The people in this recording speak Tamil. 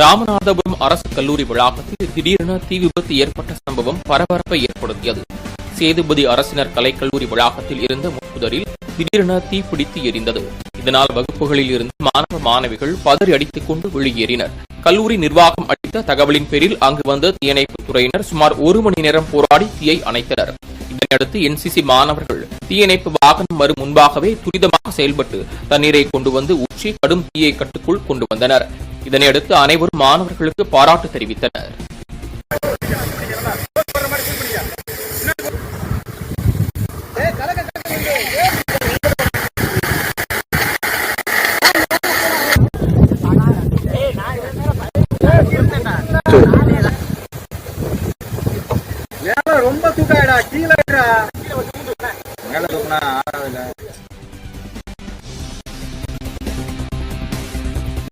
ராமநாதபுரம் அரசு கல்லூரி வளாகத்தில் திடீரென தீ விபத்து ஏற்பட்ட சம்பவம் பரபரப்பை ஏற்படுத்தியது. சேதுபதி அரசினர் கலைக்கல்லூரி வளாகத்தில் இருந்த முப்புதரில் திடீரென தீப்பிடித்து எரிந்தது. இதனால் வகுப்புகளில் இருந்து மாணவ மாணவிகள் பதறி அடித்துக் கொண்டு வெளியேறினர். கல்லூரி நிர்வாகம் அளித்த தகவலின் பேரில் அங்கு வந்த தீயணைப்பு துறையினர் சுமார் ஒரு மணி நேரம் போராடி தீயை அணைத்தனர். இதனையடுத்து என்சிசி மாணவர்கள் தீயணைப்பு வாகனம் வரும் முன்பாகவே துரிதமாக செயல்பட்டு தண்ணீரை கொண்டு வந்து ஊற்றி கடும் தீயை கட்டுக்குள் கொண்டு வந்தனர். இதனையடுத்து அனைவரும் மாணவர்களுக்கு பாராட்டு தெரிவித்தனர். ரொம்ப தூக்காயிடா கீழே மேல தூக்கினா ஆறாவது